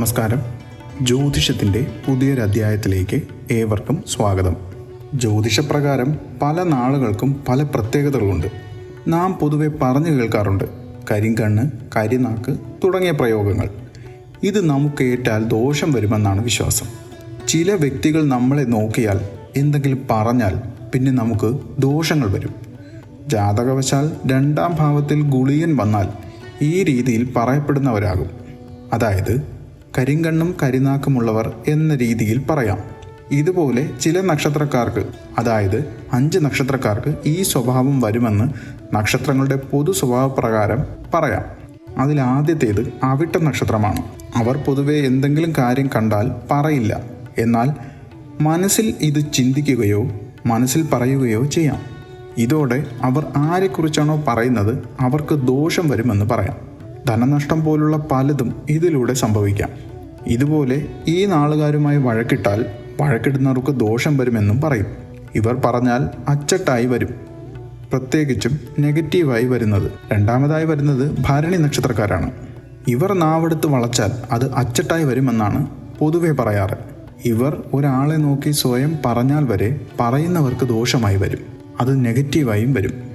നമസ്കാരം. ജ്യോതിഷത്തിന്റെ പുതിയൊരധ്യായത്തിലേക്ക് ഏവർക്കും സ്വാഗതം. ജ്യോതിഷപ്രകാരം പല നാളുകൾക്കും പല പ്രത്യേകതകളുണ്ട്. നാം പൊതുവെ പറഞ്ഞു കേൾക്കാറുണ്ട് കരിങ്കണ്ണ് കരിനാക്ക് തുടങ്ങിയ പ്രയോഗങ്ങൾ. ഇത് നമുക്ക് ഏറ്റാൽ ദോഷം വരുമെന്നാണ് വിശ്വാസം. ചില വ്യക്തികൾ നമ്മളെ നോക്കിയാൽ എന്തെങ്കിലും പറഞ്ഞാൽ പിന്നെ നമുക്ക് ദോഷങ്ങൾ വരും. ജാതകവശാൽ രണ്ടാം ഭാവത്തിൽ ഗുളിയൻ വന്നാൽ ഈ രീതിയിൽ പറയപ്പെടുന്നവരാകും. അതായത് കരിങ്കണ്ണും കരിനാക്കുമുള്ളവർ എന്ന രീതിയിൽ പറയാം. ഇതുപോലെ ചില നക്ഷത്രക്കാർക്ക് അതായത് അഞ്ച് നക്ഷത്രക്കാർക്ക് ഈ സ്വഭാവം വരുമെന്ന് നക്ഷത്രങ്ങളുടെ പൊതു സ്വഭാവപ്രകാരം പറയാം. അതിൽ ആദ്യത്തേത് അവിട്ട നക്ഷത്രമാണ്. അവർ പൊതുവെ എന്തെങ്കിലും കാര്യം കണ്ടാൽ പറയില്ല. എന്നാൽ മനസ്സിൽ ഇത് ചിന്തിക്കുകയോ മനസ്സിൽ പറയുകയോ ചെയ്യാം. ഇതോടെ അവർ ആരെക്കുറിച്ചാണോ പറയുന്നത് അവർക്ക് ദോഷം വരുമെന്ന് പറയാം. ധനനഷ്ടം പോലുള്ള പലതും ഇതിലൂടെ സംഭവിക്കാം. ഇതുപോലെ ഈ നാളുകാരുമായി വഴക്കിട്ടാൽ വഴക്കിടുന്നവർക്ക് ദോഷം വരുമെന്നും പറയും. ഇവർ പറഞ്ഞാൽ അച്ചട്ടായി വരും. പ്രത്യേകിച്ചും നെഗറ്റീവായി വരുന്നത്. രണ്ടാമതായി വരുന്നത് ഭരണി നക്ഷത്രക്കാരാണ്. ഇവർ നാവെടുത്ത് വളച്ചാൽ അത് അച്ചട്ടായി വരുമെന്നാണ് പൊതുവെ പറയാറ്. ഇവർ ഒരാളെ നോക്കി സ്വയം പറഞ്ഞാൽ വരെ പറയുന്നവർക്ക് ദോഷമായി വരും. അത് നെഗറ്റീവായും വരും.